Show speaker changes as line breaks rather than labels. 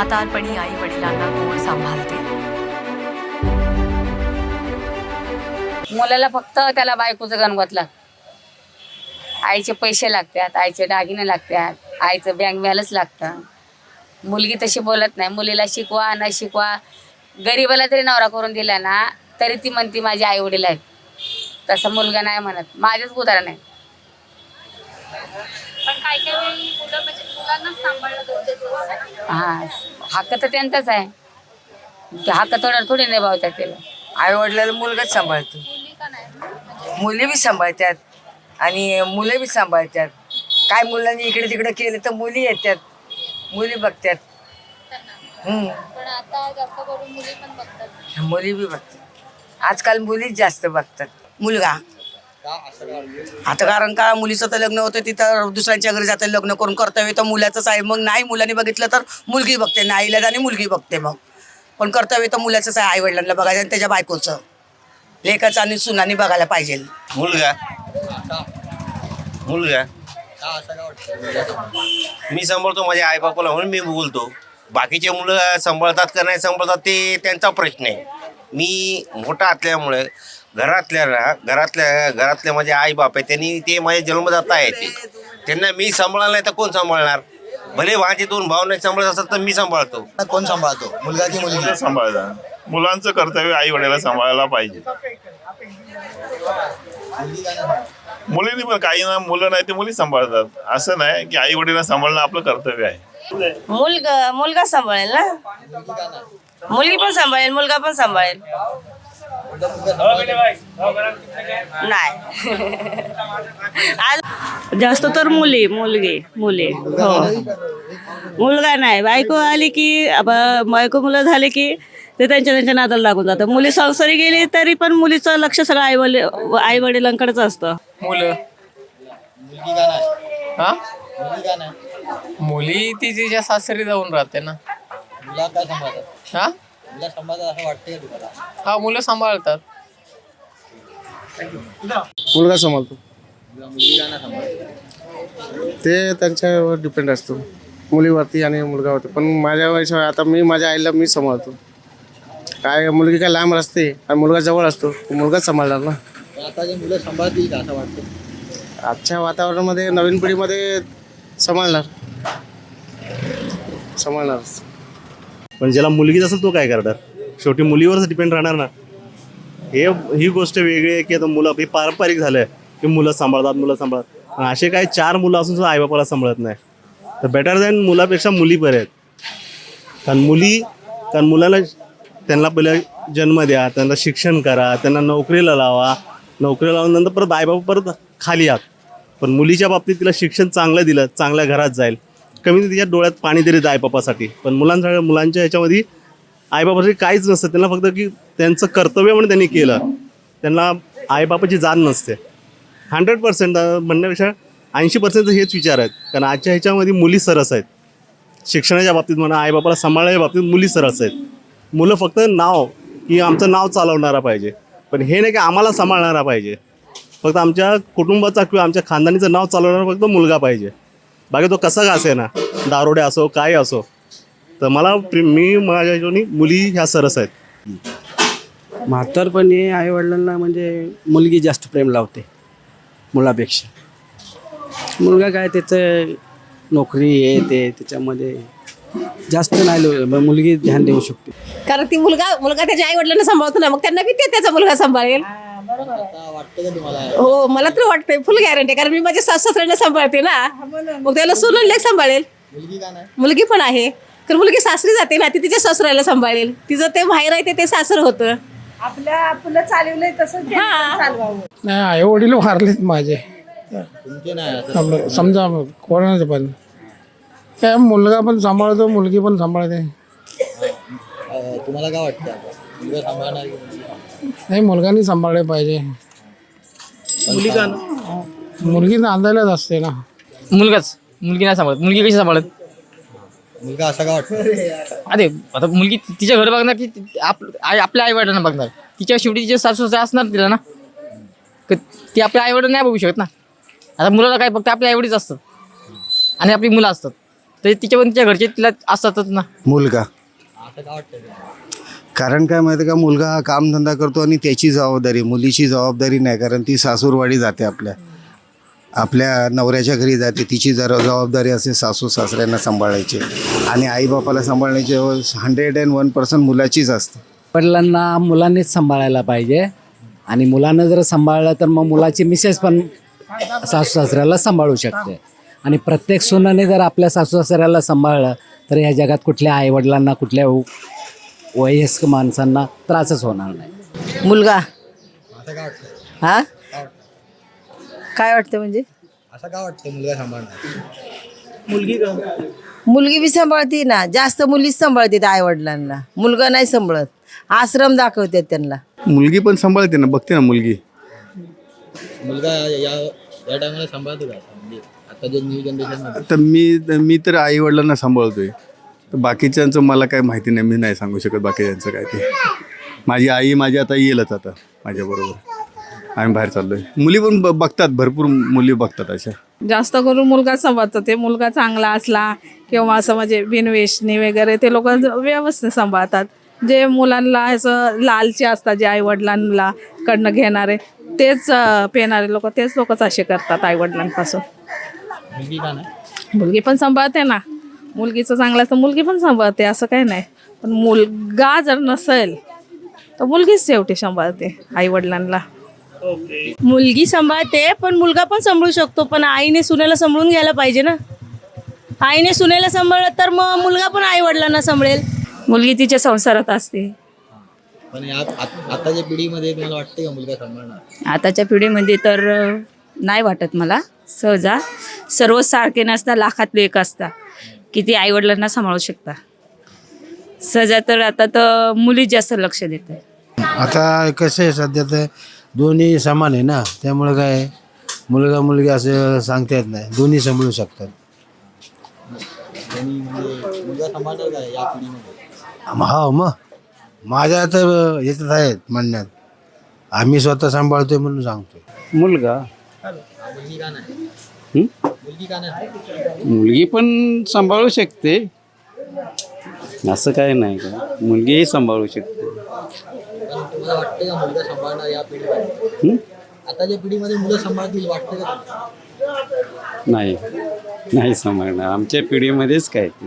म्हातारपणी आई वडिलांना कोण सांभाळते?
मुलाला फक्त त्याला बायकोचं गणगोत लागतं. आईचे पैसे लागतात आईचे दागिने लागतात आईचं बँक बॅलन्स लागतं. मुलगी तशी बोलत नाही मुलीला शिकवा न शिकवा. गरीबाला जरी नवरा करून दिला ना तरी ती म्हणती माझे आई वडील आहेत. तसं मुलगा नाही म्हणत. माझंच उदाहरण आहे.
पण काही काही वेळी मुलं म्हणजे मुलांना सांभाळणं गरजेचं असतं
हा हक्क तर त्यांचाच आहे. ते हक्क थोडं थोडी निभावतात त्याला.
आई वडिलाला मुलगाच सांभाळतो.
मुली का नाही? म्हणजे
मुली बी सांभाळतात आणि मुलं बी सांभाळतात. काय मुलांनी इकडे तिकडे केलं तर मुली येतात. मुली बघतात.
त्यांना.
हम्म.
पण आता जास्त करून मुली पण बघतात.
मुली बी बघतात. आजकाल मुलीच जास्त बघतात.
मुलगा. आता कारण का मुलीचं तर लग्न होतं तिथं दुसऱ्यांच्या घरी जाते लग्न करून कर्तव्य तर मुलाचंच आहे. मग नाही मुलांनी बघितलं तर मुलगी बघते नाहीला आणि मुलगी बघते मग. पण कर्तव्य तर मुलाचंच आहे आई वडिलांना बघायचं आणि त्याच्या बायकोचं. लेखाचं आणि सुनानी बघायला पाहिजे.
मुलगा? मुलगा? मी सांभाळतो माझ्या आई बापाला म्हणून मी बोलतो. बाकीचे मुलं सांभाळतात का नाही सांभाळतात ते त्यांचा प्रश्न आहे. मी मोठा असल्यामुळे घरातल्या घरातल्या घरातले माझे आई बाप आहे त्यांनी ते माझे जन्मदाता आहे ते. त्यांना मी सांभाळणार नाही तर कोण सांभाळणार? भले माझे दोन भाव नाही सांभाळत असतात तर मी सांभाळतो.
कोण सांभाळतो? मुलगा की मुलगी?
मुलं सांभाळतात मुलांचं कर्तव्य आई वडिलांना सांभाळायला पाहिजे. मुलींनी पण काही ना मुलं नाही ते मुली सांभाळतात. असं नाही की आई वडिलांना सांभाळणं आपलं कर्तव्य आहे.
मुलगा मुलगा सांभाळेल ना? मुलगी पण सांभाळेल मुलगा पण सांभाळेल. नाही. आज जास्त तर मुली मुलगी मुली. हो. मुलगा नाही. बायको आली की अब- बायको मुलं झाले की ते त्यांच्या त्यांच्या नादाला लागून जातं. मुली संसारी गेली तरी पण मुलीचं लक्ष सगळं आई वडील आई वडिलांकडेच असतं.
मुलं?
मुलगी का नाही
हा?
मुलगी का नाही
मुली ती तिच्या सासरी जाऊन राहते ना.
मुला काय सांभाळतात?
हा?
मुला सांभाळतात असं वाटतंय का तुम्हाला?
हा मुलं सांभाळतात.
मुलगा सांभाळतो.
मुलगा
ते त्यांच्यावर डिपेंड असतो. मुलीवरती आणि मुलगावरती. पण माझ्या वयाच्या आता मी माझ्या आईला मी सांभाळतो. काय मुलगी काय लांब असते आणि मुलगा जवळ असतो मुलगाच सांभाळणार ना.
पण आता जे मुलं सांभाळतील का असं वाटतं
आजच्या वातावरणामध्ये नवीन पिढीमध्ये सांभाळणार. सांभाळणार.
पण ज्याला मुलगी असेल तो काय करणार? शेवटी मुलीवरच डिपेंड राहणार ना. हे ही गोष्ट वेगळी आहे की आता मुलं हे पारंपरिक झालं आहे की मुलं सांभाळतात मुलं सांभाळतात. पण असे काही चार मुलं असून सुद्धा आईबापाला सांभाळत नाही. तर बेटर दॅन मुलापेक्षा मुली बरे आहेत. कारण मुली कारण मुलाला त्यांना पहिले जन्म द्या त्यांना शिक्षण करा त्यांना नोकरीला लावा. नोकरीला लावून नंतर परत आईबाबा परत खाली आत पण मुलीच्या बाबतीत तिला शिक्षण चांगलं दिलं चांगल्या घरात जाईल. कमी तिच्या डोळ्यात पाणी तरी आईबापासाठी पण मुलांसाठी मुलांच्या ह्याच्यामध्ये आईबापासाठी काहीच नसतं. त्यांना फक्त की त्यांचं कर्तव्य म्हणून त्यांनी केलं. त्यांना आईबापाची जाण नसते. हंड्रेड पर्सेंट म्हणण्यापेक्षा ऐंशी पर्सेंट हेच विचार आहेत. कारण आजच्या ह्याच्यामध्ये मुली सरस आहेत. शिक्षणाच्या बाबतीत म्हणा आईबापाला सांभाळण्याच्या बाबतीत मुली सरस आहेत. मुलं फक्त नाव की आमचं नाव चालवणारा पाहिजे. पण हे नाही की आम्हाला सांभाळणारा पाहिजे. फक्त आमच्या कुटुंबाचा किंवा आमच्या खानदानीचं नाव चालवणारा फक्त मुलगा पाहिजे. बाकी तो कसा का असे ना दारोडे असो काय असो. तर मला प्रि- मी माझ्या ह्याच्यानी मुली ह्या सरस आहेत.
म्हातारपणी आई वडिलांना म्हणजे मुलगी जास्त प्रेम लावते मुलापेक्षा. मुलगा काय त्याचं नोकरी हे ते त्याच्यामध्ये जास्त नाही लो- मुलगी ध्यान देऊ शकते.
कारण ती मुलगा मुलगा त्याच्या आई वडिलांना सांभाळतो ना मग त्यांना बी ते त्याचा मुलगा सांभाळेल. हो मला तर वाटतंय फुल गॅरंटी कारण मी माझ्या सासू सासऱ्यांना सांभाळते ना. मग त्याला सोनून लेख सांभाळेल.
मुलगी का नाही?
मुलगी पण आहे. कारण मुलगी सासरी जाते ना ती तिच्या सासऱ्याला सांभाळेल. तिचं ते बाहेर आहे ते- ते सासर होतं. आपल्या आपलं चालवलंय
नाही आई वडील वारलेत माझे. समजा कोणाचं पण. काय मुलगा पण सांभाळतो मुलगी पण सांभाळते.
तुम्हाला काय वाटतं
नाही मुलगानी सांभाळले पाहिजे.
मुली
मुलगी नांदायलाच असते ना.
मुलगाच. मुलगी नाही सांभाळत. मुलगी कशी सांभाळत?
मुलगा असा का वाटतं?
अरे आता मुलगी ति- तिच्या घर बघणार की ति- आप आई आपल्या आई वडिलांना बघणार. तिच्या शेवटी तिचे सासू सासरे असणार तिला ना? क- ती आपल्या आई वडील नाही बघू शकत ना? आता मुलाला काय फक्त आपल्या आई वडीलच असतात आणि आपली मुलं असतात. तर तिच्या पण तिच्या घरचे तिला असतातच ना?
मुलगा.
असं का वाटतं?
कारण काय माहिती का मुलगा हा कामधंदा करतो आणि त्याची जबाबदारी मुलीची जबाबदारी नाही कारण ती सासूरवाडी जाते आपल्या. आपल्या नवऱ्याच्या घरी जाते तिची जरा जबाबदारी असते सासू सासऱ्यांना सांभाळायची. आणि आईबापाला सांभाळण्याची हंड्रेड अँड वन पर्सेंट मुलाचीच असते.
वडिलांना मुलांनीच सांभाळायला पाहिजे. आणि मुलांना जर सांभाळलं तर मग मुलाची मिसेस पण सासू सासऱ्याला सांभाळू शकते. आणि प्रत्येक सुनाने जर आपल्या सासू सासऱ्याला सांभाळलं तर ह्या जगात कुठल्या आईवडिलांना कुठल्या वयस्क माणसांना त्रासच होणार नाही.
मुलगा?
वाटतं
हा? काय वाटतं म्हणजे?
असं का वाटतं मुलगा सांभाळणार?
मुलगी बी सांभाळते ना. जास्त मुलीच सांभाळते आई वडिलांना मुलगा नाही सांभाळत. आश्रम दाखवतात त्यांना.
मुलगी पण सांभाळते ना. बघते ना मुलगी.
मुलगा या या टायमाला सांभाळतो का? म्हणजे आता जे न्यू जनरेशन
आता मी मी तर आई वडिलांना सांभाळतोय. तर बाकीच्यांचं मला काय माहिती नाही मी नाही सांगू शकत बाकीच्यांचं काय ते. माझी आई माझी आता येईलच आता माझ्याबरोबर आम्ही बाहेर चाललोय. मुली पण ब- बघतात भरपूर मुली बघतात अशा.
जास्त करून मुलगा सांभाळतो ते मुलगा चांगला असला किंवा असं म्हणजे बिनवेशनी वगैरे ते लोक व्यवस्थित सांभाळतात. जे मुलांना असं लालचे असतात जे आईवडिलांना कडनं घेणारे तेच अं, पेणारे लोक तेच लोकच असे करतात आईवडिलांपासून.
मुलगी
पण सांभाळते ना. मुलगीचं चांगलं असतं मुलगी पण सांभाळते असं काही नाही. पण मुलगा जर नसेल तर मुलगीच शेवटी सांभाळते आईवडिलांना.
मुलगी सांभाळते पण मुलगा पण सांभाळू शकतो पण आईने सुनेला सांभाळून घ्यायला पाहिजे ना. आईने सुनेला सांभाळलं तर मग मुलगा पण आई वडिलांना सांभाळेल. मुलगी तिच्या संसारात असते.
पण या आत- आताच्या पिढीमध्ये तुम्हाला वाटते का मुलगा सांभाळणार?
आताच्या पिढीमध्ये तर अ, नाही वाटत मला. सहजा सर्व सारखे नसता लाखातले एक असता. किती आईवडिलांना सांभाळू शकता. सहजा तर आता तर मुली जास्त लक्ष देतात
आता कसं आहे सध्या तर दोन्ही समान आहे ना त्यामुळे काय मुलगा मुलगी असं सांगता येत नाही. दोन्ही सांभाळू शकतात.
म्हणजे
हो मग माझ्या तर याच्यात आहेत म्हणण्यात. आम्ही स्वतः सांभाळतोय म्हणून सांगतोय.
मुलगा?
मुलगी का नाही
हं?
मुलगी का नाही?
मुलगी पण सांभाळू शकते. असं काय नाही का मुलगीही सांभाळू शकते.
तुम्हाला वाटते का मुलगा सांभाळणार या पिढीमध्ये? आताच्या पिढीमध्ये मुलं सांभाळतील वाटतं का?
नाही. नाही सांभाळणार. आमच्या पिढीमध्येच काय ते?